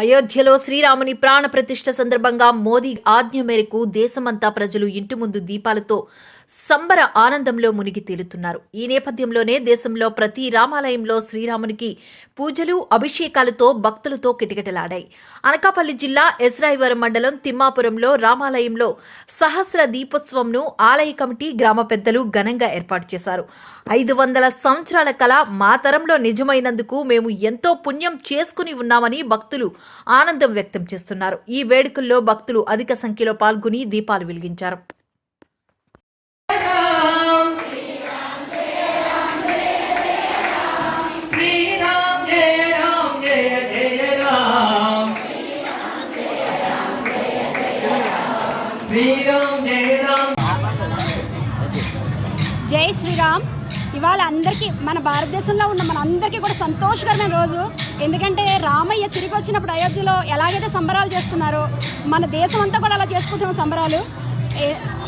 అయోధ్యలో శ్రీరాముని ప్రాణ ప్రతిష్ఠ సందర్భంగా మోదీ ఆజ్ఞ మేరకు దేశమంతా ప్రజలు ఇంటి ముందు దీపాలతో సంబర ఆనందంలో మునిగి తేలుతున్నారు. ఈ నేపథ్యంలోనే దేశంలో ప్రతి రామాలయంలో శ్రీరామునికి పూజలు అభిషేకాలతో భక్తులతో కిటకిటలాడాయి. అనకాపల్లి జిల్లా ఎస్రాయివరం మండలం తిమ్మాపురంలో రామాలయంలో సహస్ర దీపోత్సవంను ఆలయ కమిటీ గ్రామ పెద్దలు ఘనంగా ఏర్పాటు చేశారు. ఐదు వందల సంవత్సరాల కళ మా తరంలో నిజమైనందుకు మేము ఎంతో పుణ్యం చేసుకుని ఉన్నామని భక్తులు ఆనందం వ్యక్తం చేస్తున్నారు. ఈ వేడుకల్లో భక్తులు అధిక సంఖ్యలో పాల్గొని దీపాలు వెలిగించారు. జై శ్రీరామ్. ఇవాళ అందరికీ మన భారతదేశంలో ఉన్న మన అందరికీ కూడా సంతోషకరమైన రోజు. ఎందుకంటే రామయ్య తిరిగి వచ్చినప్పుడు అయోధ్యలో ఎలాగైతే సంబరాలు చేసుకున్నారో మన దేశం అంతా కూడా అలా చేసుకుంటున్న సంబరాలు.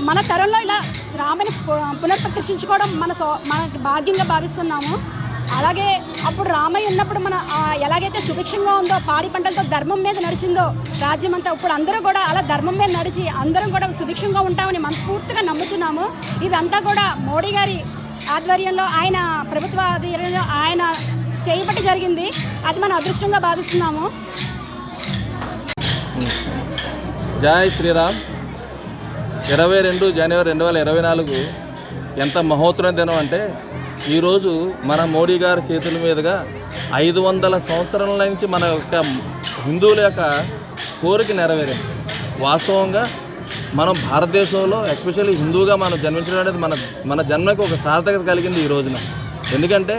మన తరంలో ఇలా రామని పు- పునఃప్రతిష్ఠించుకోవడం మన సో మన భాగ్యంగా భావిస్తున్నాము. అలాగే అప్పుడు రామయ్య ఉన్నప్పుడు మన ఎలాగైతే సుభిక్షంగా ఉందో పాడి పంటలతో ధర్మం మీద నడిచిందో రాజ్యం అంతా ఇప్పుడు అందరూ కూడా అలా ధర్మం మీద నడిచి అందరం కూడా సుభిక్షంగా ఉంటామని మనస్ఫూర్తిగా నమ్ముచున్నాము. ఇదంతా కూడా మోడీ గారి ఆధ్వర్యంలో ఆయన ప్రభుత్వ ఆధ్వర్యంలో ఆయన చేయబట్టి జరిగింది. అది మనం అదృష్టంగా భావిస్తున్నాము. జై శ్రీరామ్. ఇరవై రెండు జనవరి రెండు వేల ఇరవై నాలుగు ఎంత మహోత్తర దినం అంటే ఈరోజు మన మోడీ గారి చేతుల మీదుగా ఐదు వందల సంవత్సరాల నుంచి మన యొక్క హిందువుల యొక్క కోరిక నెరవేరింది. వాస్తవంగా మనం భారతదేశంలో ఎస్పెషల్లీ హిందువుగా మనం జన్మించడం అనేది మన మన జన్మకు ఒక సార్థకత కలిగింది ఈ రోజున. ఎందుకంటే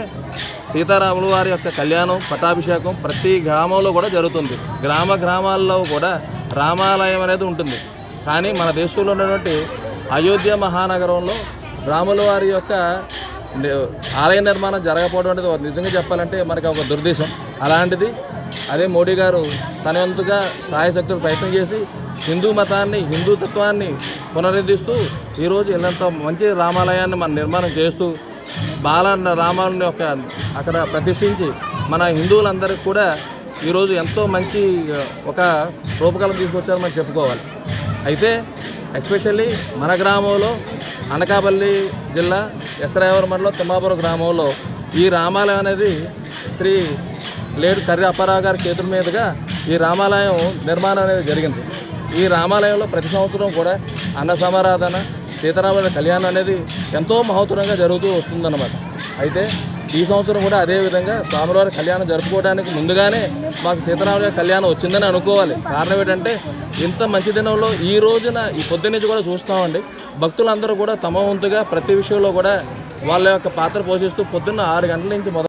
సీతారాముల వారి యొక్క కళ్యాణం పట్టాభిషేకం ప్రతి గ్రామంలో కూడా జరుగుతుంది. గ్రామ గ్రామాల్లో కూడా రామాలయం అనేది ఉంటుంది. కానీ మన దేశంలో ఉన్నటువంటి అయోధ్య మహానగరంలో రాముల వారి యొక్క ఆలయ నిర్మాణం జరగకపోవడం అనేది ఒక నిజంగా చెప్పాలంటే మనకి ఒక దుర్దేశం. అలాంటిది అదే మోడీ గారు తన వంతుగా సాయశక్తులు ప్రయత్నం చేసి హిందూ మతాన్ని హిందూ తత్వాన్ని పునరుద్ధరిస్తూ ఈరోజు ఇలాంత మంచి రామాలయాన్ని మనం నిర్మాణం చేస్తూ బాల రామాలని ఒక అక్కడ ప్రతిష్ఠించి మన హిందువులందరికీ కూడా ఈరోజు ఎంతో మంచి ఒక రూపకల్పన తీసుకొచ్చారని మనం చెప్పుకోవాలి. అయితే ఎస్పెషల్లీ మన గ్రామంలో అనకాపల్లి జిల్లా ఎసరాయవరం మండలం తిమ్మాపురం గ్రామంలో ఈ రామాలయం అనేది శ్రీ లేడు కర్రీ అప్పారావు గారి చేతుల మీదుగా ఈ రామాలయం నిర్మాణం అనేది జరిగింది. ఈ రామాలయంలో ప్రతి సంవత్సరం కూడా అన్న సమారాధన సీతారాముల కళ్యాణం అనేది ఎంతో మహోత్తరంగా జరుగుతూ వస్తుందన్నమాట. అయితే ఈ సంవత్సరం కూడా అదే విధంగా స్వామివారి కళ్యాణం జరుపుకోవడానికి ముందుగానే మాకు సీతారాముల కళ్యాణం వచ్చిందని అనుకోవాలి. కారణం ఏంటంటే ఇంత మంచి దినంలో ఈ రోజున ఈ పొద్దు నుంచి కూడా చూస్తామండి భక్తులందరూ కూడా తమ వంతుగా ప్రతి విషయంలో కూడా వాళ్ళ యొక్క పాత్ర పోషిస్తూ పొద్దున్న ఆరు గంటల నుంచి మొదలు